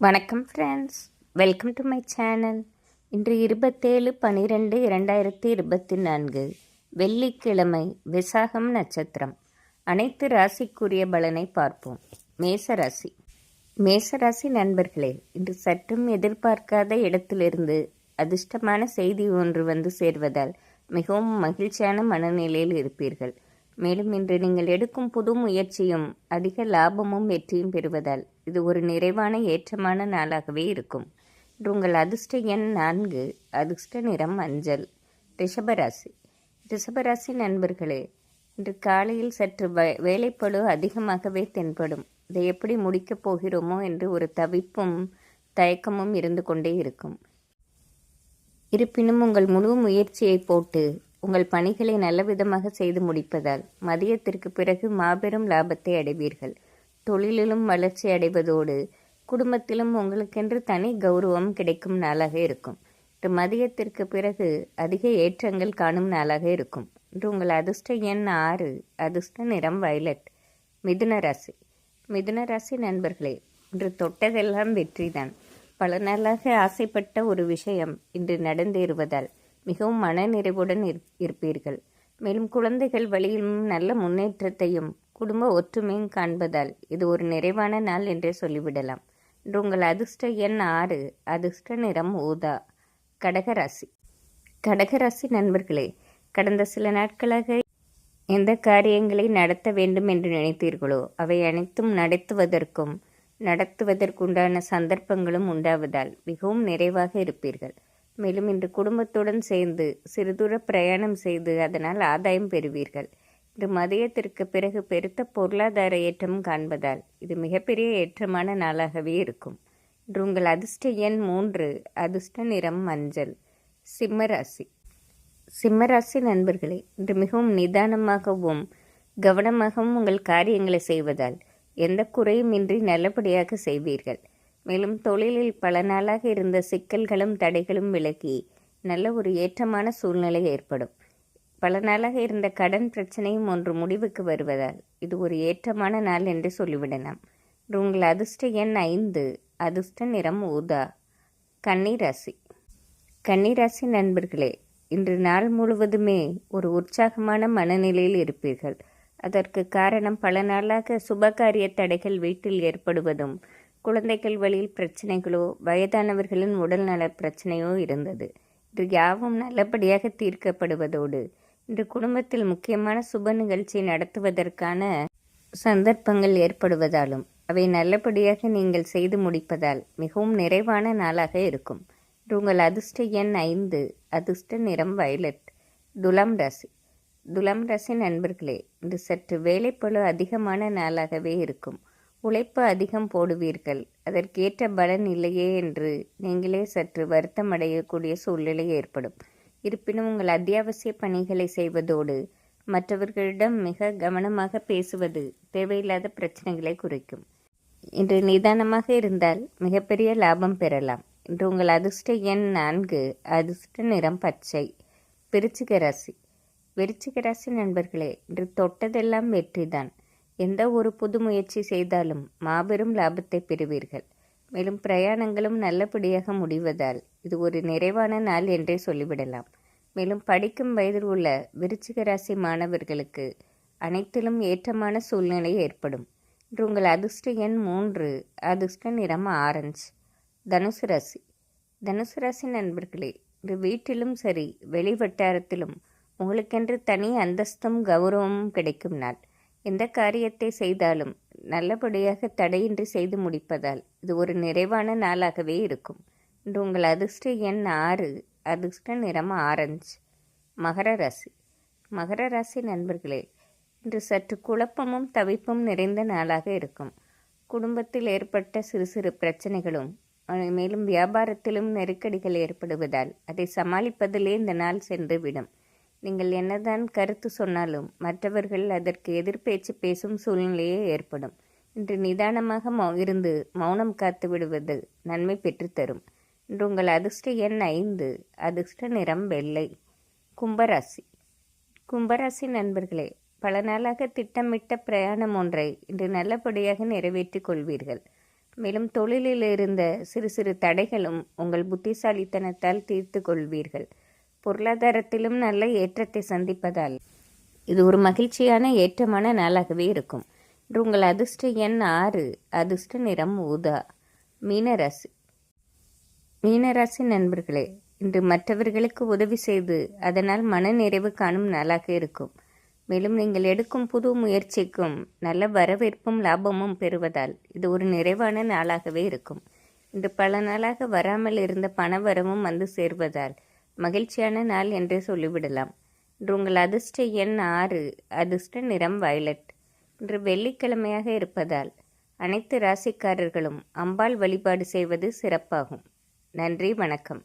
வணக்கம் friends welcome to my channel இன்று இருபத்தேழு பனிரெண்டு இரண்டாயிரத்தி இருபத்தி நான்கு. வெள்ளிக்கிழமை விசாகம் நட்சத்திரம். அனைத்து ராசிக்குரிய பலனை பார்ப்போம். மேச ராசி நண்பர்களே இன்று சற்றும் எதிர்பார்க்காத இடத்திலிருந்து அதிர்ஷ்டமான செய்தி ஒன்று வந்து சேர்வதால் மிகவும் மகிழ்ச்சியான மனநிலையில் இருப்பீர்கள். மேலும் இன்று நீங்கள் எடுக்கும் புது முயற்சியும் அதிக லாபமும் வெற்றியும் பெறுவதால் இது ஒரு நிறைவான ஏற்றமான நாளாகவே இருக்கும். இன்று உங்கள் அதிர்ஷ்ட எண் நான்கு அதிர்ஷ்ட நிறம் மஞ்சள் ரிஷபராசி. ரிஷபராசி நண்பர்களே இன்று காலையில் சற்று வே- அதிகமாகவே தென்படும். இதை எப்படி முடிக்கப் போகிறோமோ என்று ஒரு தவிப்பும் தயக்கமும் இருந்து கொண்டே இருக்கும். இருப்பினும் உங்கள் முழு முயற்சியை போட்டு உங்கள் பணிகளை நல்ல விதமாக செய்து முடிப்பதால் மதியத்திற்கு பிறகு மாபெரும் லாபத்தை அடைவீர்கள். தொழிலிலும் வளர்ச்சி அடைவதோடு குடும்பத்திலும் உங்களுக்கென்று தனி கௌரவம் கிடைக்கும் நாளாக இருக்கும். இன்று மதியத்திற்கு பிறகு அதிக ஏற்றங்கள் காணும் நாளாக இருக்கும். இன்று உங்கள் அதிர்ஷ்ட எண் ஆறு அதிர்ஷ்ட நிறம் வயலட். மிதுன ராசி. மிதுன ராசி நண்பர்களே இன்று தொட்டதெல்லாம் வெற்றிதான். பல நாளாக ஆசைப்பட்ட ஒரு விஷயம் இன்று நடந்தேறுவதால் மிகவும் மனநிறைவுடன் இரு- இருப்பீர்கள். மேலும் குழந்தைகள் வழியிலும் நல்ல முன்னேற்றத்தையும் குடும்ப ஒற்றுமையும் காண்பதால் இது ஒரு நிறைவான நாள் என்றே சொல்லிவிடலாம். இன்று உங்கள் அதிர்ஷ்ட எண் ஆறு அதிர்ஷ்ட நிறம் ஊதா கடகராசி. கடகராசி நண்பர்களே கடந்த சில நாட்களாக எந்த காரியங்களை நடத்த வேண்டும் என்று நினைத்தீர்களோ அவை அனைத்தும் நடத்துவதற்கும் நடத்துவதற்குண்டான சந்தர்ப்பங்களும் உண்டாவதால் மிகவும் நிறைவாக இருப்பீர்கள். மேலும் இன்று குடும்பத்துடன் சேர்ந்து சிறு தூர பிரயாணம் செய்து அதனால் ஆதாயம் பெறுவீர்கள். இன்று மதியத்திற்கு பிறகு பெருத்த பொருளாதார ஏற்றம் காண்பதால் இது மிகப்பெரிய ஏற்றமான நாளாகவே இருக்கும். இன்று உங்கள் அதிர்ஷ்ட எண் மூன்று அதிர்ஷ்ட நிறம் மஞ்சள் சிம்மராசி சிம்மராசி நண்பர்களே இன்று மிகவும் நிதானமாகவும் கவனமாகவும் உங்கள் காரியங்களை செய்வதால் எந்த குறையும் இன்றி நல்லபடியாக செய்வீர்கள். மேலும் தொழிலில் பல நாளாக இருந்த சிக்கல்களும் தடைகளும் விலகி நல்ல ஒரு ஏற்றமான சூழ்நிலை ஏற்படும். பல நாளாக இருந்த கடன் பிரச்சனையும் ஒன்று முடிவுக்கு வருவதால் இது ஒரு ஏற்றமான நாள் என்று சொல்லிவிடலாம். உங்கள் அதிர்ஷ்ட எண் ஐந்து அதிர்ஷ்ட நிறம் ஊதா கன்னிராசி. கன்னிராசி நண்பர்களே இன்று நாள் முழுவதுமே ஒரு உற்சாகமான மனநிலையில் இருப்பீர்கள். அதற்கு காரணம் பல நாளாக சுபகாரிய தடைகள் வீட்டில் ஏற்படுவதும் குழந்தைகள் வழியில் பிரச்சனைகளோ வயதானவர்களின் உடல்நல பிரச்சனையோ இருந்தது. இன்று யாவும் நல்லபடியாக தீர்க்கப்படுவதோடு இன்று குடும்பத்தில் முக்கியமான சுப நிகழ்ச்சி நடத்துவதற்கான சந்தர்ப்பங்கள் ஏற்படுவதாலும் அவை நல்லபடியாக நீங்கள் செய்து முடிப்பதால் மிகவும் நிறைவான நாளாக இருக்கும். உங்கள் அதிர்ஷ்ட எண் ஐந்து அதிர்ஷ்ட நிறம் வயலட் துலாம் ராசி. துலாம் ராசி நண்பர்களே இன்று சற்று வேலைப்பழு அதிகமான நாளாகவே இருக்கும். உழைப்பு அதிகம் போடுவீர்கள். அதற்கேற்ற பலன் இல்லையே என்று நீங்களே சற்று வருத்தம் அடையக்கூடிய சூழ்நிலை ஏற்படும். இருப்பினும் உங்கள் அத்தியாவசிய பணிகளை செய்வதோடு மற்றவர்களிடம் மிக கவனமாக பேசுவது தேவையில்லாத பிரச்சனைகளை குறைக்கும். இன்று நிதானமாக இருந்தால் மிகப்பெரிய லாபம் பெறலாம். இன்று உங்கள் அதிர்ஷ்ட எண் நான்கு அதிர்ஷ்ட நிறம் பச்சை. விருச்சிக ராசி. விருச்சிக ராசி நண்பர்களே இன்று தொட்டதெல்லாம் வெற்றிதான். எந்த ஒரு புது முயற்சி செய்தாலும் மாபெரும் லாபத்தை பெறுவீர்கள். மேலும் பிரயாணங்களும் நல்லபடியாக முடிவதால் இது ஒரு நிறைவான நாள் என்றே சொல்லிவிடலாம். மேலும் படிக்கும் வயதில் உள்ள விருச்சிக ராசி மாணவர்களுக்கு அனைத்திலும் ஏற்றமான சூழ்நிலை ஏற்படும். இன்று உங்கள் அதிர்ஷ்ட எண் மூன்று அதிர்ஷ்ட நிறம் ஆரஞ்சு. தனுசு ராசி. தனுசு ராசி நண்பர்களே இன்று வீட்டிலும் சரி வெளி வட்டாரத்திலும் உங்களுக்கென்று தனி அந்தஸ்தும் கௌரவமும் கிடைக்கும் நாள். எந்த காரியத்தை செய்தாலும் நல்லபடியாக தடையின்றி செய்து முடிப்பதால் இது ஒரு நிறைவான நாளாகவே இருக்கும். இன்று உங்கள் அதிர்ஷ்ட எண் ஆறு அதிர்ஷ்ட நிறம் ஆரஞ்சு. மகர ராசி. மகர ராசி நண்பர்களே இன்று சற்று குழப்பமும் தவிப்பும் நிறைந்த நாளாக இருக்கும். குடும்பத்தில் ஏற்பட்ட சிறு சிறு பிரச்சனைகளும் மேலும் வியாபாரத்திலும் நெருக்கடிகள் ஏற்படுவதால் அதை சமாளிப்பதிலே இந்த நாள் சென்று விடும் நீங்கள் என்னதான் கருத்து சொன்னாலும் மற்றவர்கள் அதற்கு எதிர்பேச்சு பேசும் சூழ்நிலையே ஏற்படும். இன்று நிதானமாக இருந்து மௌனம் காத்து விடுவது நன்மை பெற்றுத்தரும் இன்று உங்கள் அதிர்ஷ்ட எண் ஐந்து அதிர்ஷ்ட நிறம் வெள்ளை. கும்பராசி. கும்பராசி நண்பர்களே பல நாளாக திட்டமிட்ட பிரயாணம் ஒன்றை இன்று நல்லபடியாக நிறைவேற்றிக் கொள்வீர்கள். மேலும் தொழிலில் இருந்த சிறு சிறு தடைகளும் உங்கள் புத்திசாலித்தனத்தால் தீர்த்து கொள்வீர்கள். பொருளாதாரத்திலும் நல்ல ஏற்றத்தை சந்திப்பதால். இது ஒரு மகிழ்ச்சியான ஏற்றமான நாளாகவே இருக்கும். இன்று உங்கள் அதிர்ஷ்ட எண் ஆறு அதிர்ஷ்ட நிறம் ஊதா. மீனராசி. மீனராசி நண்பர்களே இன்று மற்றவர்களுக்கு உதவி செய்து அதனால் மன நிறைவு காணும் நாளாக இருக்கும். மேலும் நீங்கள் எடுக்கும் புது முயற்சிக்கும் நல்ல வரவேற்பும் லாபமும் பெறுவதால் இது ஒரு நிறைவான நாளாகவே இருக்கும். இன்று பல நாளாக வராமல் இருந்த பணவரமும் வந்து சேர்வதால் மகிழ்ச்சியான நாள் என்றே சொல்லிவிடலாம். இன்று உங்கள் அதிர்ஷ்ட எண் ஆறு அதிர்ஷ்ட நிறம் வயலட். இன்று வெள்ளிக்கிழமையாக இருப்பதால் அனைத்து ராசிக்காரர்களும் அம்பாள் வழிபாடு செய்வது சிறப்பாகும். நன்றி வணக்கம்.